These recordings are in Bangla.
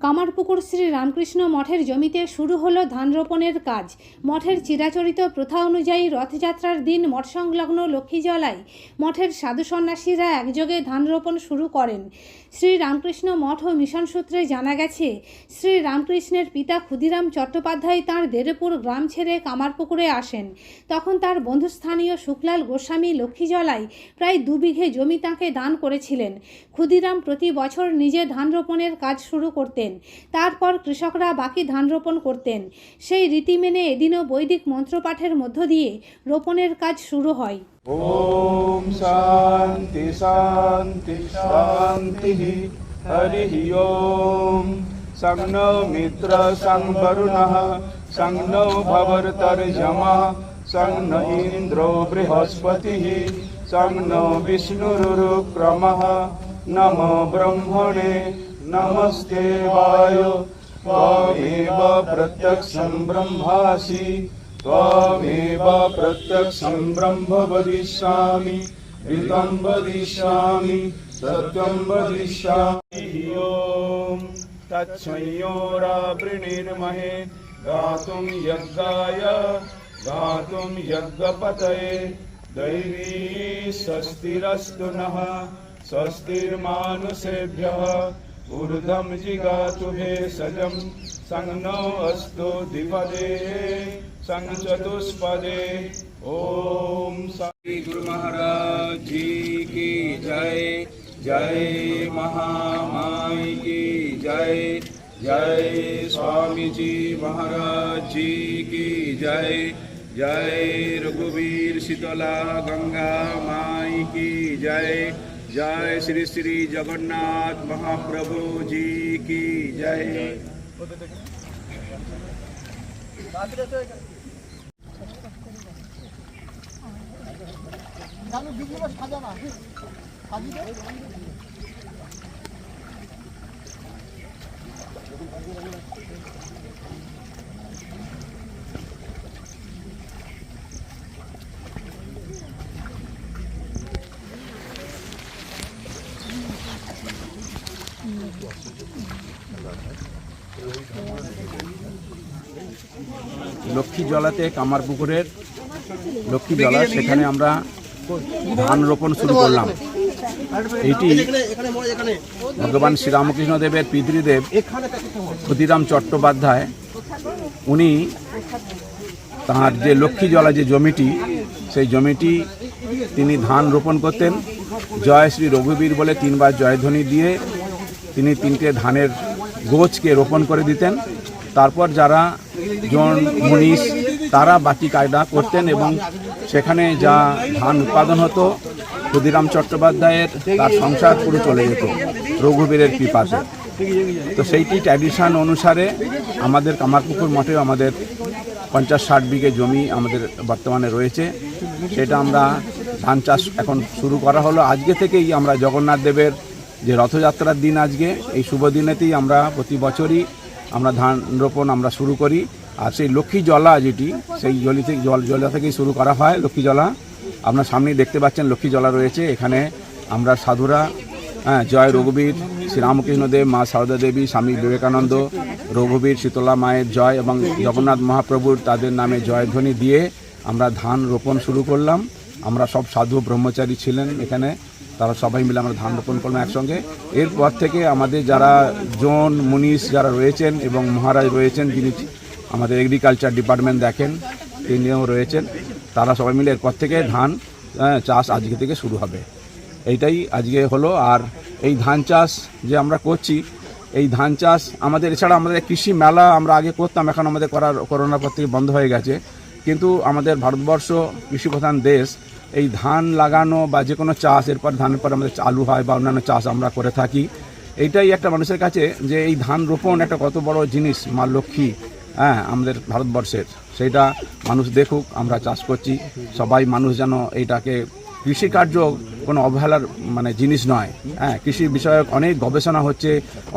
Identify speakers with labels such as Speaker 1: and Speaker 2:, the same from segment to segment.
Speaker 1: কামারপুকুর শ্রী রামকৃষ্ণ মঠের জমিতে শুরু হলো ধান রোপণের কাজ। মঠের চিরাচরিত প্রথা অনুযায়ী রথযাত্রার দিন মঠ সংলগ্ন লক্ষ্মীজলায় মঠের সাধু সন্ন্যাসীরা একযোগে ধান রোপণ শুরু করেন। শ্রী রামকৃষ্ণ মঠ ও মিশন সূত্রে জানা গেছে, শ্রী রামকৃষ্ণের পিতা ক্ষুদিরাম চট্টোপাধ্যায় তাঁর দেরেপুর গ্রাম ছেড়ে কামারপুকুরে আসেন। তখন তার বন্ধুস্থানীয় শুক্লাল গোস্বামী লক্ষ্মীজলায় প্রায় দু বিঘে জমি তাঁকে দান করেছিলেন। ক্ষুদিরাম প্রতি বছর নিজে ধান রোপণের কাজ শুরু করতেন। তারপর কৃষকরা বাকি ধান রোপণ করতেন সেই রীতি মেনে এদিনও বৈদিক মন্ত্রপাঠের মধ্য দিয়ে রোপণের কাজ শুরু হয়
Speaker 2: ॐ शान्ति शान्ति शान्तिः हरिः ॐ सं नो मित्र सं वरुणः सं नो भवर्तर्यमः सं न इन्द्रो बृहस्पतिः सं नो विष्णुरुक्रमः नमो ब्रह्मणे नमस्ते वाय। त्वमेव प्रत्यक्षं ब्रह्मासि। त्वमेव प्रत्यक्षं ब्रह्म वदिष्यामि। ऋतं वदिष्यामि। सत्यं वदिष्यामि। ॐ तच्छयोरावृणीर्महे गातुं यज्ञाय। गातुं यज्ञपतये। दैवी स्वस्तिरस्तु नः। स्वस्तिर्मानुषेभ्यः ऊर्ध्वं जिगातु भेषजं संनो अस्तु द्विपदे संचतुष्पदे ओम श्री गुरु महाराज जी की जय जय महामाई की जय जय स्वामी जी महाराज जी की जय जय रघुवीर, शीतला, गंगा माई की जय। जय श्री श्री जगन्नाथ महाप्रभु जी की जय
Speaker 3: জানো বিগুলো সাজানা সাজিয়ে
Speaker 4: লক্ষ্মী জলাতে কামারপুকুরের লক্ষ্মী জলা সেখানে আমরা ধান রোপণ শুরু করলাম। এটি ভগবান শ্রীরামকৃষ্ণ দেবের পিতৃদেব ক্ষুদিরাম চট্টোপাধ্যায়, উনি তাঁর যে লক্ষ্মী জলা যে জমিটি, সেই জমিটি তিনি ধান রোপণ করতেন। জয় শ্রী রঘুবীর বলে তিনবার জয়ধ্বনি দিয়ে তিনি তিনটে ধানের গোছকে রোপণ করে দিতেন। তারপর যারা জন মুনিশ, তারা বাকি কায়দা করতেন এবং সেখানে যা ধান উৎপাদন হতো, ক্ষুদিরাম চট্টোপাধ্যায়ের তার সংসার পুরো চলে যেত, রঘুবীরের কৃপাতে তো সেইটি ট্র্যাডিশন অনুসারে আমাদের কামারপুকুর মঠেও আমাদের পঞ্চাশ ষাট বিঘে জমি আমাদের বর্তমানে রয়েছে। সেটা আমরা ধান চাষ এখন শুরু করা হলো। আজকে থেকেই আমরা জগন্নাথ দেবের যে রথযাত্রার দিন আজকে, এই শুভ দিনেতেই আমরা প্রতি বছরই আমরা ধান রোপণ আমরা শুরু করি। আর সেই লক্ষ্মী জলা যেটি, সেই জলি থেকে, জল, জলা থেকেই শুরু করা হয় লক্ষ্মী জলা। আপনার সামনেই দেখতে পাচ্ছেন লক্ষ্মী জলা রয়েছে। এখানে আমরা সাধুরা হ্যাঁ জয় রঘুবীর শ্রীরামকৃষ্ণ দেব মা সারদা দেবী, স্বামী বিবেকানন্দ, রঘুবীর, শীতলা মায়ের জয় এবং জগন্নাথ মহাপ্রভুর তাদের নামে জয়ধ্বনি দিয়ে আমরা ধান রোপণ শুরু করলাম। আমরা সব সাধু ব্রহ্মচারী ছিলেন এখানে। তারা সবাই মিলে আমরা ধান রোপণ করলাম একসঙ্গে। এরপর থেকে আমাদের যারা জন, মুনিশ যারা রয়েছেন এবং মহারাজ রয়েছেন, যিনি আমাদের এগ্রিকালচার ডিপার্টমেন্ট দেখেন, তিনিও রয়েছেন, তারা সবাই মিলে এরপর থেকে ধান চাষ আজকে থেকে শুরু হবে। এইটাই আজকে হলো। আর এই ধান চাষ যে আমরা করছি, এই ধান চাষ আমাদের, এছাড়া আমাদের কৃষি মেলা আমরা আগে করতাম, এখন আমাদের করার, করোনার পর থেকে বন্ধ হয়ে গেছে। কিন্তু আমাদের ভারতবর্ষ কৃষিপ্রধান দেশ এই ধান লাগানো বা যে কোনো চাষ, এরপর ধানের পর আমাদের আলু হয় বা অন্যান্য চাষ আমরা করে থাকি, এইটাই একটা মানুষের কাছে যে এই ধান রোপণ একটা কত বড় জিনিস, মা লক্ষ্মী হ্যাঁ আমাদের ভারতবর্ষের। সেইটা মানুষ দেখুক, আমরা চাষ করছি। সবাই মানুষ যেন এইটাকে কৃষিকার্য কোনো অবহেলার মানে জিনিস নয় হ্যাঁ কৃষি বিষয়ক অনেক গবেষণা হচ্ছে,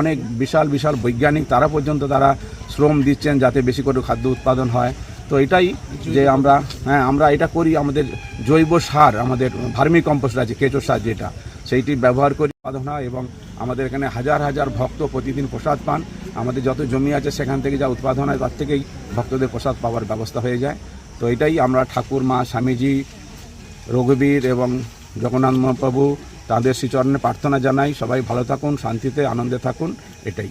Speaker 4: অনেক বিশাল বিশাল বৈজ্ঞানিক, তারা পর্যন্ত তারা শ্রম দিচ্ছেন যাতে বেশি করে খাদ্য উৎপাদন হয়। তো এটাই যে আমরা হ্যাঁ আমরা এটা করি, আমাদের জৈব সার, আমাদের ভার্মি কম্পোস্ট আছে, কেঁচো সার যেটা, সেইটি ব্যবহার করি হয় এবং আমাদের এখানে হাজার হাজার ভক্ত প্রতিদিন প্রসাদ পান। আমাদের যত জমি আছে সেখান থেকে যা উৎপাদন হয় তার থেকেই ভক্তদের প্রসাদ পাওয়ার ব্যবস্থা হয়ে যায়। তো এটাই আমরা ঠাকুর, মা, স্বামীজি, রঘুবীর এবং জগন্নাথ মহাপ্রভু, তাদের শ্রীচরণে প্রার্থনা জানাই। সবাই ভালো থাকুন, শান্তিতে, আনন্দে থাকুন, এটাই।